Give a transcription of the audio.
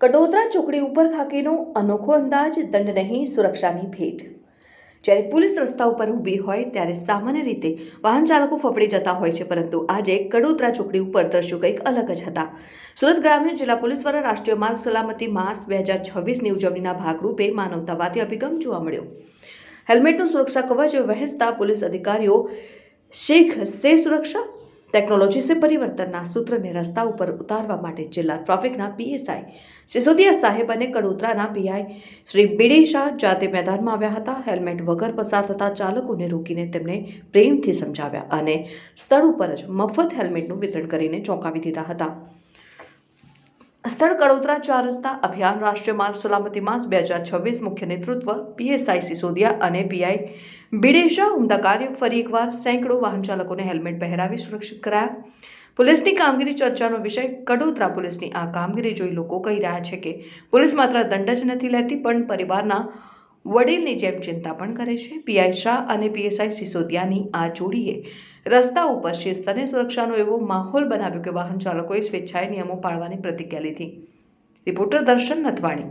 કડોદરા ચોકડી ઉપર ખાકીનો અનોખો અંદાજ, દંડ નહીં, સુરક્ષાની ભેટ. જ્યારે પોલીસ રસ્તા ઉપર ઊભી હોય ત્યારે સામાન્ય રીતે વાહન ચાલકો ફફડી જતા હોય છે, પરંતુ આજે કડોદરા ચોકડી ઉપર દ્રશ્યો કંઈક અલગ જ હતા. સુરત ગ્રામ્ય જિલ્લા પોલીસ દ્વારા રાષ્ટ્રીય માર્ગ સલામતી માસ બે હજાર છવ્વીસની ઉજવણીના ભાગરૂપે માનવતાવાદી અભિગમ જોવા મળ્યો. હેલ્મેટનું સુરક્ષા કવચ વહેંચતા પોલીસ અધિકારીઓ શીખ સે સુરક્ષા ટેકનોલોજી સે પરિવર્તનના સૂત્રને રસ્તા ઉપર ઉતારવા માટે જિલ્લા ટ્રાફિકના પીએસઆઈ સિસોદિયા સાહેબ અને કડોદરાના PI Shri B D Shah મેદાનમાં આવ્યા હતા. હેલ્મેટ વગર પસાર થતા ચાલકોને રોકીને તેમને પ્રેમથી સમજાવ્યા અને સ્થળ ઉપર જ મફત હેલ્મેટનું વિતરણ કરીને ચોંકાવી દીધા હતા. સ્થળ કડોદરા ચાર રસ્તા અભિયાન રાષ્ટ્રીય માર્ગ સલામતી માસ બે હજાર છવ્વીસ મુખ્ય નેતૃત્વ પીએસઆઈ સિસોદિયા અને પીઆઈ બિડેશા ઉમદા કાર્ય ફરી એકવાર સેંકડો વાહન ચાલકોને હેલ્મેટ પહેરાવી સુરક્ષિત કરાયા. પોલીસની કામગીરી ચર્ચાનો વિષય કડોદરા પોલીસની આ કામગીરી જોઈ લોકો કહી રહ્યા છે કે પોલીસ માત્ર દંડ જ નથી લેતી, પણ પરિવારના વડીલની જેમ ચિંતા પણ કરે છે. પીઆઈ શાહ અને પીએસઆઈ સિસોદિયાની આ જોડીએ રસ્તા ઉપર શિસ્ત અને સુરક્ષાનો એવો માહોલ બનાવ્યો કે વાહન ચાલકોએ સ્વેચ્છાએ નિયમો પાળવાની પ્રતિજ્ઞા લીધી. રિપોર્ટર દર્શન નથવાણી.